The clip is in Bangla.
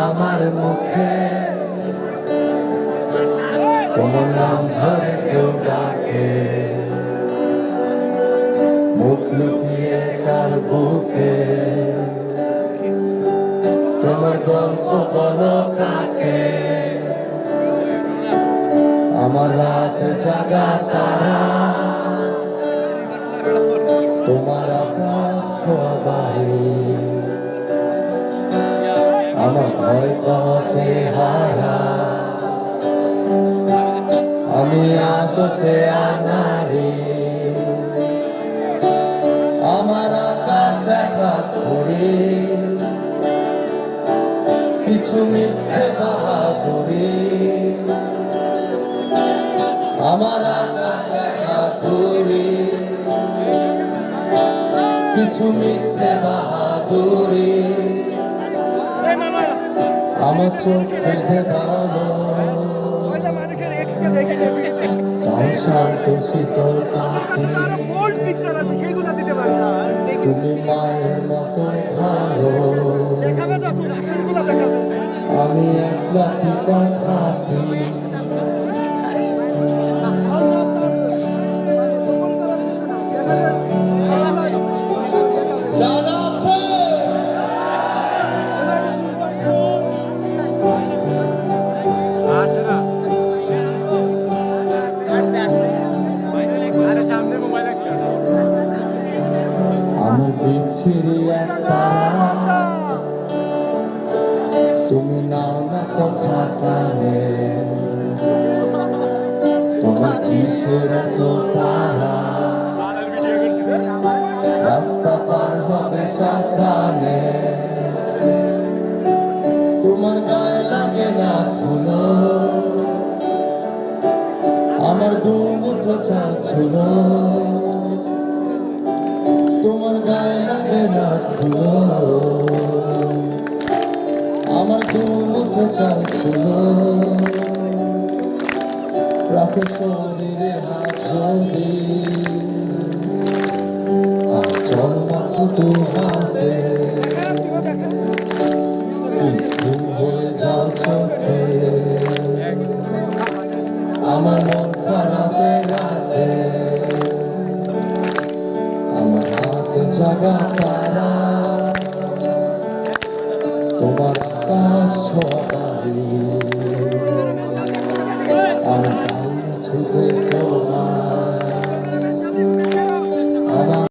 আমার মুখে। তোমার নাম ধরে কেউ ডাকে। মুখ লুকিয়ে কার বুকে? তোমার গল্প বলো কাকে? আমার রাত জাগা তারা আমার ভয় পাচ্ছে হারা। আমি আদতে আনারি। আমার আকাশ দেখা করি। কিছু মিথ্যে বাহাদুরি আমার আকাশ দেখা করি। কিছু মিথ্যে বাহাদুরি। আমার চোখ বেঁধে দাঁড়াল। মানুষের এক্সকে দেখে তাও শান্ত শীতল আরও বোল্ড পিকচার আছে সেইগুলো দিতে পারবে তুমি মায়ের মতো ভালো। দেখাবে যখন আসলগুলো দেখাবে। আমি একলা টিকা থাকি তুমি নাও না কথা কানে। তোমার কিসের এত তারা? রাস্তা পার হবে সাবধানে। তোমার গায়ে লাগে না ধুলো। আমার দু মুঠো ছিল। তোমার গায়ে লাগে না আমার দু মুঠো চাল ছিল। রাখো শরীরে হাত যদি চল মাখো দু হাতে। আমার মন জাগা তারা তোমার ছোয়ারি আমি ছুটে